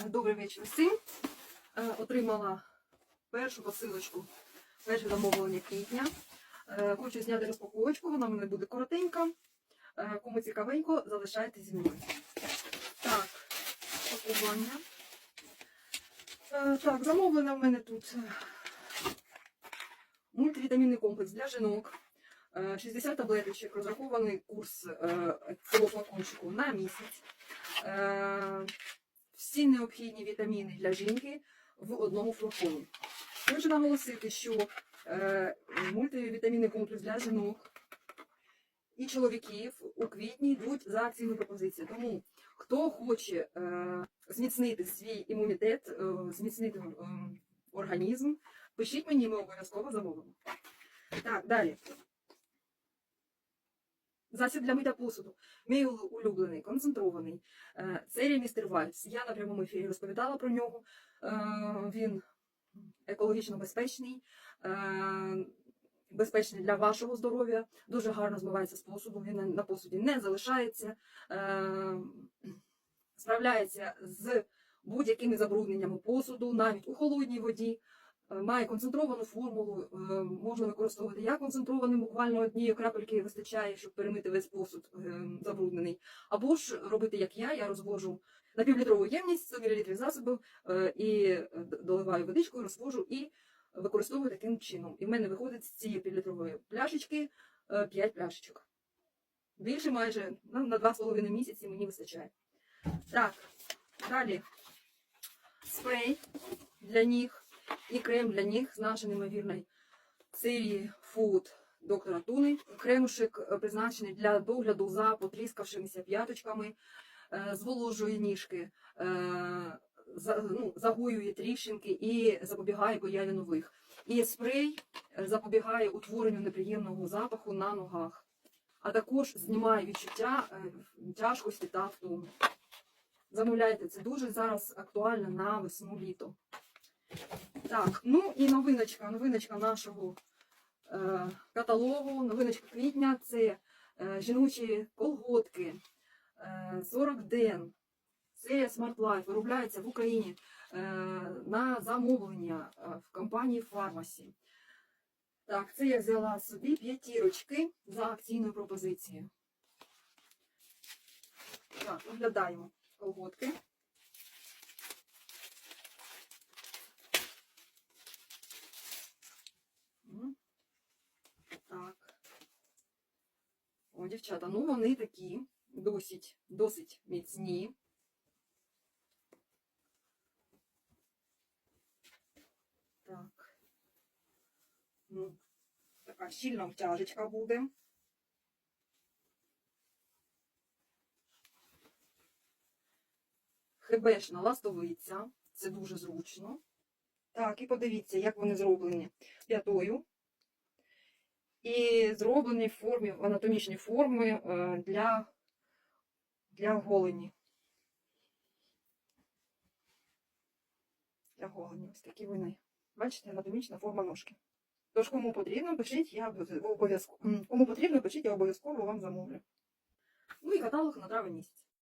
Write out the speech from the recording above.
Е, Добрий вечір всім. Е, Отримала першу посилочку, перше замовлення квітня. Е, Хочу зняти розпаковочку, вона в мене буде коротенька. Кому цікавенько, залишайтесь зі мною. Так, пакування. Так, замовлена в мене тут мультивітамінний комплекс для жінок. Е, 60 таблеточок, розрахований курс цього флакончику на місяць. Всі необхідні вітаміни для жінки в одному флаконі. Хочу наголосити, що е, мультивітамінний комплекс для жінок і чоловіків у квітні йдуть за акційною пропозицією. Тому хто хоче е, зміцнити свій імунітет, е, зміцнити е, організм, пишіть мені, ми обов'язково замовимо. Так, далі. Засіб для миття посуду. Мій улюблений, концентрований. Е, Серія Містер Вайс. Я на прямому ефірі розповідала про нього. Е, Він екологічно безпечний, е, безпечний для вашого здоров'я, дуже гарно змивається з посуду, він на- посуді не залишається, справляється з будь-якими забрудненнями посуду, навіть у холодній воді. Е, Має концентровану формулу, е, можна використовувати як концентрованим, буквально однієї крапельки вистачає, щоб перемити весь посуд е, забруднений. Або ж робити як я, я розвожу на півлітрову ємність 100 мл засобів і доливаю водичку, розвожу і використовую таким чином. І в мене виходить з цієї півлітрової пляшечки 5 пляшечок. Більше майже ну, на 2,5 місяці мені вистачає. Так, далі спрей для ніг і крем для ніг з нашої неймовірної серії Food доктора Туни. Кремушек е, призначений для догляду за потріскавшимися п'яточками, е, зволожує ніжки, е, ну, загоює тріщинки і запобігає появі нових. І спрей запобігає утворенню неприємного запаху на ногах, а також знімає відчуття тяжкості та втоми. Замовляйте, це дуже зараз актуально на весну-літо. Так, ну і новиночка, новиночка нашого е, каталогу, новиночка квітня це е, жіночі колготки е, 40 ден. Серія Smart Life виробляється в Україні е, на замовлення е, в компанії Фармасі. Так, це я взяла собі п'ятірочки за акційною пропозицією. Так, оглядаємо колготки. М. Так. О, дівчата, ну вони такі досить, досить міцні. Так. Ну, така щільна втяжечка буде. Хебешна ластовиця. Це дуже зручно. Так, і подивіться, як вони зроблені п'ятою. І зроблені в формі, в анатомічній формі е, для, для голені. Для голені. Ось такі вони. Бачите, анатомічна форма ножки. Тож, кому потрібно, пишіть, я обов'язково. Кому потрібно, пишіть, я обов'язково вам замовлю. Ну і каталог на травень місяць.